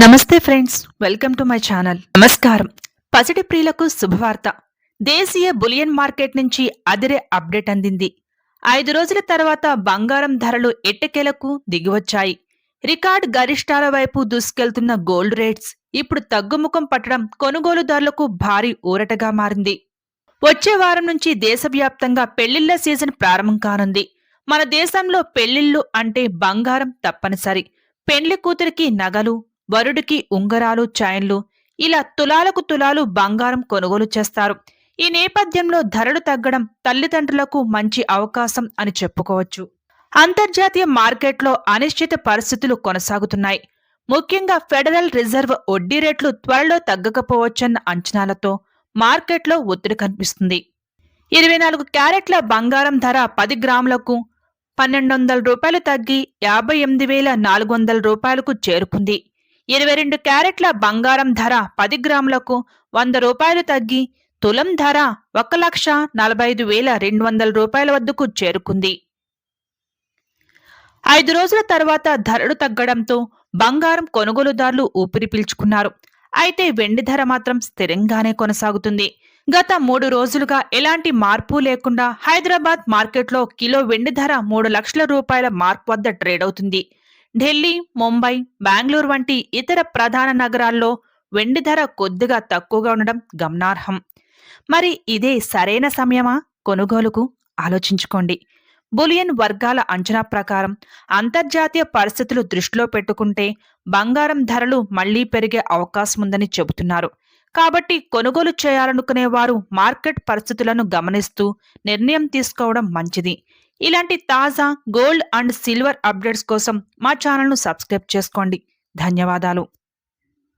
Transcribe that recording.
నమస్తే friends welcome to my channel. నమస్కారం. పసిడి ప్రియులకు శుభవార్త. దేశీయ బులియన్ మార్కెట్ నుంచి అదిరే అప్డేట్ అందింది. ఐదు రోజుల తర్వాత బంగారం ధరలు ఎట్టకేలకు దిగివచ్చాయి. రికార్డ్ గరిష్టాల వైపు దూసుకెళ్తున్న గోల్డ్ రేట్స్ ఇప్పుడు తగ్గుముఖం పట్టడం కొనుగోలుదారులకు భారీ ఊరటగా మారింది. వచ్చే వారం నుంచి దేశవ్యాప్తంగా పెళ్ళిళ్ళ సీజన్ ప్రారంభం కానుంది. మన దేశంలో పెళ్ళిళ్ళు అంటే బంగారం తప్పనిసరి. పెండ్లి కూతురికి నగలు వరుడికి ఉంగరాలు చైన్లు ఇలా తులాలకు తులాలు బంగారం కొనుగోలు చేస్తారు. ఈ నేపథ్యంలో ధరలు తగ్గడం తల్లిదండ్రులకు మంచి అవకాశం అని చెప్పుకోవచ్చు. అంతర్జాతీయ మార్కెట్లో అనిశ్చిత పరిస్థితులు కొనసాగుతున్నాయి. ముఖ్యంగా ఫెడరల్ రిజర్వ్ వడ్డీ రేట్లు త్వరలో తగ్గకపోవచ్చన్న అంచనాలతో మార్కెట్లో ఒత్తిడి కనిపిస్తుంది. ఇరవై నాలుగు క్యారెట్ల బంగారం ధర పది గ్రాములకు పన్నెండు వందల రూపాయలు తగ్గి యాభై ఎనిమిది వేల నాలుగు వందల రూపాయలకు చేరుకుంది. ఇరవై రెండు క్యారెట్ల బంగారం ధర పది గ్రాములకు వంద రూపాయలు తగ్గి తులం ధర ఒక లక్ష నలభై ఐదు వేల రెండు వందల రూపాయల వద్దకు చేరుకుంది. ఐదు రోజుల తర్వాత ధరలు తగ్గడంతో బంగారం కొనుగోలుదారులు ఊపిరి పీల్చుకున్నారు. అయితే వెండి ధర మాత్రం స్థిరంగానే కొనసాగుతుంది. గత మూడు రోజులుగా ఎలాంటి మార్పు లేకుండా హైదరాబాద్ మార్కెట్లో కిలో వెండి ధర మూడు లక్షల రూపాయల మార్క్ వద్ద ట్రేడ్ అవుతుంది. ఢిల్లీ ముంబై బెంగళూరు వంటి ఇతర ప్రధాన నగరాల్లో వెండి ధర కొద్దిగా తక్కువగా ఉండడం గమనార్హం. మరి ఇదే సరైన సమయమా? కొనుగోలుకు ఆలోచించుకోండి. బులియన్ వర్గాల అంచనా ప్రకారం అంతర్జాతీయ పరిస్థితులు దృష్టిలో పెట్టుకుంటే బంగారం ధరలు మళ్ళీ పెరిగే అవకాశం ఉందని చెబుతున్నారు. కాబట్టి కొనుగోలు చేయాలనుకునే వారు మార్కెట్ పరిస్థితులను గమనిస్తూ నిర్ణయం తీసుకోవడం మంచిది. ఇలాంటి తాజా గోల్డ్ అండ్ సిల్వర్ అప్డేట్స్ కోసం మా ఛానల్ను సబ్స్క్రైబ్ చేసుకోండి. ధన్యవాదాలు.